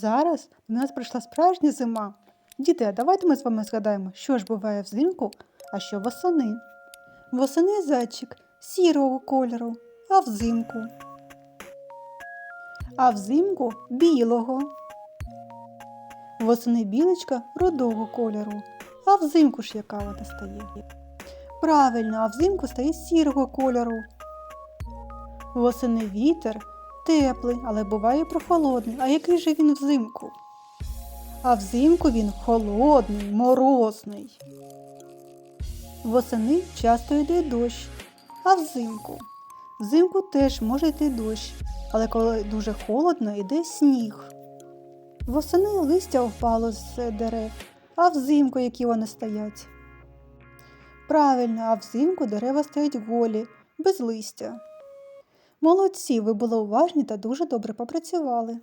Зараз до нас прийшла справжня зима. Діти, а давайте ми з вами згадаємо, що ж буває взимку, а що восени. Восени зайчик сірого кольору, а взимку. А взимку білого. Восени білочка рудого кольору, а взимку ж яка вона стає. Правильно, а взимку стає сірого кольору. Восени вітер теплий, але буває прохолодний. А який же він взимку? А взимку він холодний, морозний. Восени часто йде дощ, а взимку. Взимку теж може йти дощ, але коли дуже холодно, йде сніг. Восени листя впало з дерев, а взимку які вони стоять. Правильно, а взимку дерева стоять голі, без листя. Молодці, ви були уважні та дуже добре попрацювали.